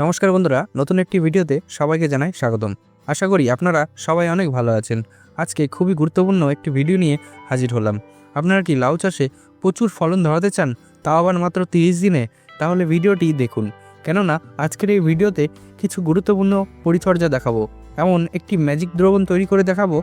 নমস্কার বন্ধুরা, নতুন একটি ভিডিওতে সবাইকে জানাই স্বাগতম। আশা করি আপনারা সবাই অনেক ভালো আছেন। আজকে খুবই গুরুত্বপূর্ণ একটি ভিডিও নিয়ে হাজির হলাম। আপনারা কি লাউ চাষে প্রচুর ফলন ধরাতে চান, তাও আবার মাত্র তিরিশ দিনে? তাহলে ভিডিওটি দেখুন। কেননা, আজকের এই ভিডিওতে কিছু গুরুত্বপূর্ণ পরিচর্যা দেখাবো। এমন একটি ম্যাজিক দ্রবণ তৈরি করে দেখাবো,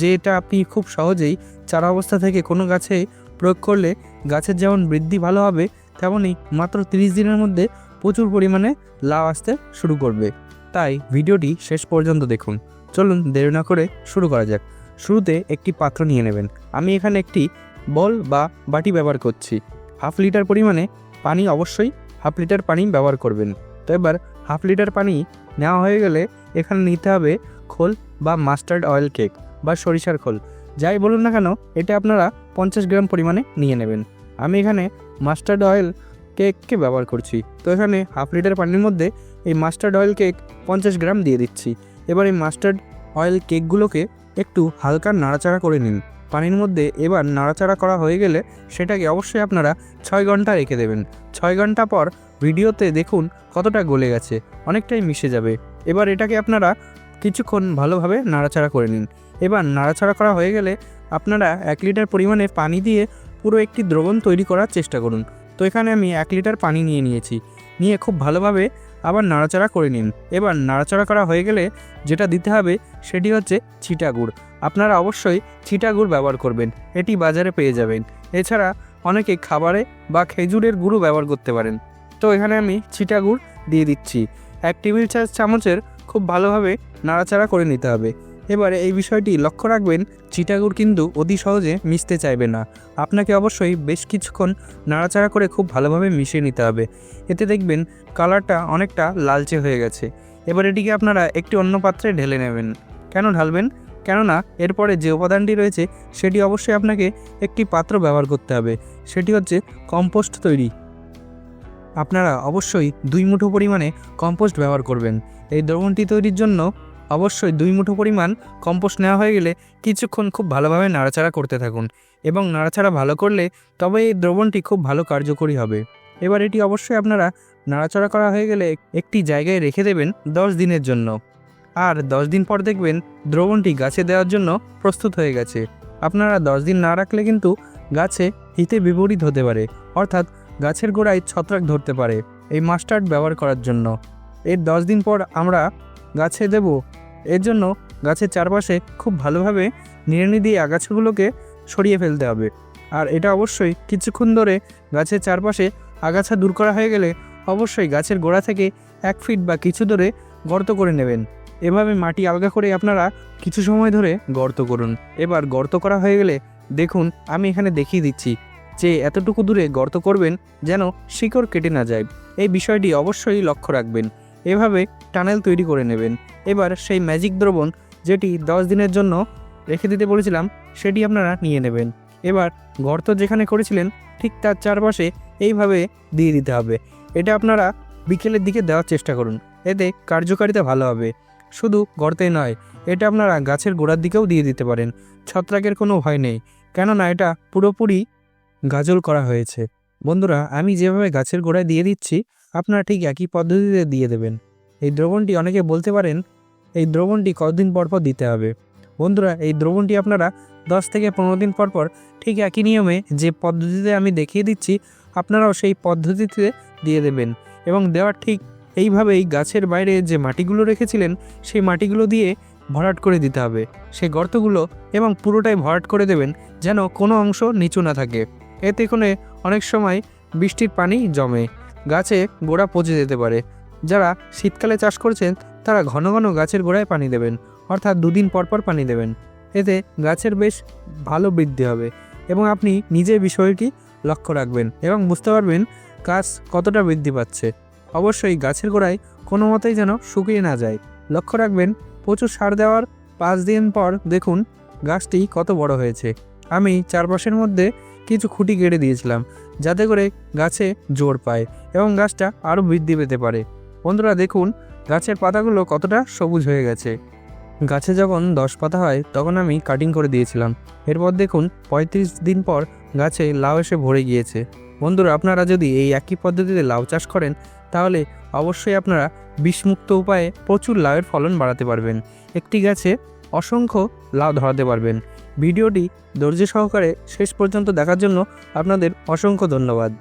যেটা আপনি খুব সহজেই চারা অবস্থা থেকে কোনো গাছে প্রয়োগ করলে গাছের যেমন বৃদ্ধি ভালো হবে তেমনই মাত্র তিরিশ দিনের মধ্যে প্রচুর পরিমাণে লাউ আসতে শুরু করবে। তাই ভিডিওটি শেষ পর্যন্ত দেখুন। চলুন দেরি না করে শুরু করা যাক। শুরুতে একটি পাত্র নিয়ে নেবেন। আমি এখানে একটি বল বা বাটি ব্যবহার করছি। হাফ লিটার পরিমাণে পানি অবশ্যই হাফ লিটার পানি ব্যবহার করবেন। তো এবার হাফ লিটার পানি নেওয়া হয়ে গেলে এখানে নিতে হবে খোল বা মাস্টার্ড অয়েল কেক বা সরিষার খোল। যাই বলুন না কেন, এটা আপনারা পঞ্চাশ গ্রাম পরিমাণে নিয়ে নেবেন। আমি এখানে মাস্টার্ড অয়েল কেককে ব্যবহার করছি। তো এখানে হাফ লিটার পানির মধ্যে এই মাস্টার্ড অয়েল কেক পঞ্চাশ গ্রাম দিয়ে দিচ্ছি। এবার এই মাস্টার্ড অয়েল কেকগুলোকে একটু হালকা নাড়াচাড়া করে নিন। পানির মধ্যে এবার নাড়াচাড়া করা হয়ে গেলে সেটাকে অবশ্যই আপনারা ছয় ঘণ্টা রেখে দেবেন। ছয় ঘণ্টা পর ভিডিওতে দেখুন কতটা গলে গেছে, অনেকটাই মিশে যাবে। এবার এটাকে আপনারা কিছুক্ষণ ভালোভাবে নাড়াচাড়া করে নিন। এবার নাড়াচাড়া করা হয়ে গেলে আপনারা এক লিটার পরিমাণে পানি দিয়ে পুরো একটি দ্রবণ তৈরি করার চেষ্টা করুন। তো এখানে আমি এক লিটার পানি নিয়ে নিয়েছি। নিয়ে খুব ভালোভাবে আবার নাড়াচাড়া করে নিন। এবার নাড়াচাড়া করা হয়ে গেলে যেটা দিতে হবে সেটি হচ্ছে ছিটা গুড়। আপনারা অবশ্যই ছিটা গুড় ব্যবহার করবেন, এটি বাজারে পেয়ে যাবেন। এছাড়া অনেকে খাবারে বা খেজুরের গুঁড়ো ব্যবহার করতে পারেন। তো এখানে আমি ছিটা গুড় দিয়ে দিচ্ছি। এক টেবিল চামচের খুব ভালোভাবে নাড়াচাড়া করে নিতে হবে। এবারে এই বিষয়টি লক্ষ্য রাখবেন চিটাগুড় কিন্তু অতি সহজে মিশতে চাইবে না। আপনাকে অবশ্যই বেশ কিছুক্ষণ নাড়াচাড়া করে খুব ভালোভাবে মিশিয়ে নিতে হবে। এতে দেখবেন কালারটা অনেকটা লালচে হয়ে গেছে। এবার এটিকে আপনারা একটি অন্য পাত্রে ঢেলে নেবেন। কেন ঢালবেন? কেননা এরপরে যে উপাদানটি রয়েছে, সেটি অবশ্যই আপনাকে একটি পাত্র ব্যবহার করতে হবে। সেটি হচ্ছে কম্পোস্ট তৈরি। আপনারা অবশ্যই দুই মুঠো পরিমাণে কম্পোস্ট ব্যবহার করবেন। এই দ্রবণটি তৈরির জন্য অবশ্যই দুই মুঠো পরিমাণ কম্পোস্ট নেওয়া হয়ে গেলে কিছুক্ষণ খুব ভালোভাবে নাড়াচাড়া করতে থাকুন এবং নাড়াচাড়া ভালো করলে তবে এই দ্রবণটি খুব ভালো কার্যকরী হবে। এবার এটি অবশ্যই আপনারা নাড়াচাড়া করা হয়ে গেলে একটি জায়গায় রেখে দেবেন দশ দিনের জন্য। আর দশ দিন পর দেখবেন দ্রবণটি গাছে দেওয়ার জন্য প্রস্তুত হয়ে গেছে। আপনারা দশ দিন না রাখলে কিন্তু গাছে হিতে বিপরীত হতে পারে, অর্থাৎ গাছের গোড়ায় ছত্রাক ধরতে পারে এই মাস্টার্ড ব্যবহার করার জন্য। এর দশ দিন পর আমরা গাছে দেব। এর জন্য গাছের চারপাশে খুব ভালোভাবে নিড়ানি দিয়ে আগাছাগুলোকে সরিয়ে ফেলতে হবে। আর এটা অবশ্যই কিছুক্ষণ ধরে গাছের চারপাশে আগাছা দূর করা হয়ে গেলে অবশ্যই গাছের গোড়া থেকে এক ফিট বা কিছু ধরে গর্ত করে নেবেন। এভাবে মাটি আলগা করে আপনারা কিছু সময় ধরে গর্ত করুন। এবার গর্ত করা হয়ে গেলে দেখুন, আমি এখানে দেখিয়ে দিচ্ছি যে এতটুকু দূরে গর্ত করবেন যেন শিকড় কেটে না যায়। এই বিষয়টি অবশ্যই লক্ষ্য রাখবেন। এভাবে টানেল তৈরি করে নেবেন। এবার সেই ম্যাজিক দ্রবণ যেটি দশ দিনের জন্য রেখে দিতে বলেছিলাম, সেটি আপনারা নিয়ে নেবেন। এবার গর্ত যেখানে করেছিলেন, ঠিক তার চারপাশে এইভাবে দিয়ে দিতে হবে। এটা আপনারা বিকেলের দিকে দেওয়ার চেষ্টা করুন। এতে কার্যকারিতা ভালো হবে। শুধু গর্তে নয়, এটা আপনারা গাছের গোড়ার দিকেও দিয়ে দিতে পারেন। ছত্রাকের কোনো ভয় নেই। কেননা এটা পুরোপুরি গাজল করা হয়েছে। বন্ধুরা, আমি যেভাবে গাছের গোড়ায় দিয়ে দিচ্ছি আপনারা ঠিক একই পদ্ধতিতে দিয়ে দেবেন। এই দ্রবণটি অনেকে বলতে পারেন, এই দ্রবণটি কতদিন পর পর দিতে হবে? বন্ধুরা, এই দ্রবণটি আপনারা দশ থেকে পনেরো দিন পর পর ঠিক একই নিয়মে যে পদ্ধতিতে আমি দেখিয়ে দিচ্ছি, আপনারাও সেই পদ্ধতিতে দিয়ে দেবেন এবং দেওয়ার ঠিক এইভাবেই গাছের বাইরে যে মাটিগুলো রেখেছিলেন, সেই মাটিগুলো দিয়ে ভরাট করে দিতে হবে। সেই গর্তগুলো এবং পুরোটাই ভরাট করে দেবেন যেন কোনো অংশ নিচু না থাকে। এতে কোনো অনেক সময় বৃষ্টির পানি জমে। গাছে গোড়া পচে যেতে পারে। যারা শীতকালে চাষ করছেন, তারা ঘন ঘন গাছের গোড়ায় পানি দেবেন, অর্থাৎ দুদিন পর পর পানি দেবেন। এতে গাছের বেশ ভালো বৃদ্ধি হবে এবং আপনি নিজে বিষয়টি লক্ষ্য রাখবেন এবং বুঝতে পারবেন গাছ কতটা বৃদ্ধি পাচ্ছে। অবশ্যই গাছের গোড়ায় কোনো মতেই যেন শুকিয়ে না যায়। লক্ষ্য রাখবেন, প্রচুর সার দেওয়ার পাঁচ দিন পর দেখুন গাছটি কত বড় হয়েছে। আমি চারপাশের মধ্যে কিছু খুঁটি কেটে দিয়েছিলাম, যাতে করে গাছে জোর পায় এবং গাছটা আরও বৃদ্ধি পেতে পারে। বন্ধুরা, দেখুন, গাছের পাতাগুলো কতটা সবুজ হয়ে গেছে। গাছে যখন দশ পাতা হয়, তখন আমি কাটিং করে দিয়েছিলাম। এরপর দেখুন, পঁয়ত্রিশ দিন পর গাছে লাউ এসে ভরে গিয়েছে। বন্ধুরা, আপনারা যদি এই একই পদ্ধতিতে লাউ চাষ করেন, তাহলে অবশ্যই আপনারা বিষমুক্ত উপায়ে প্রচুর লাউয়ের ফলন বাড়াতে পারবেন। একটি গাছে অসংখ্য লাউ ধরাতে পারবেন। ভিডিওটি ধৈর্য সহকারে শেষ পর্যন্ত দেখার জন্য আপনাদের অসংখ্য ধন্যবাদ।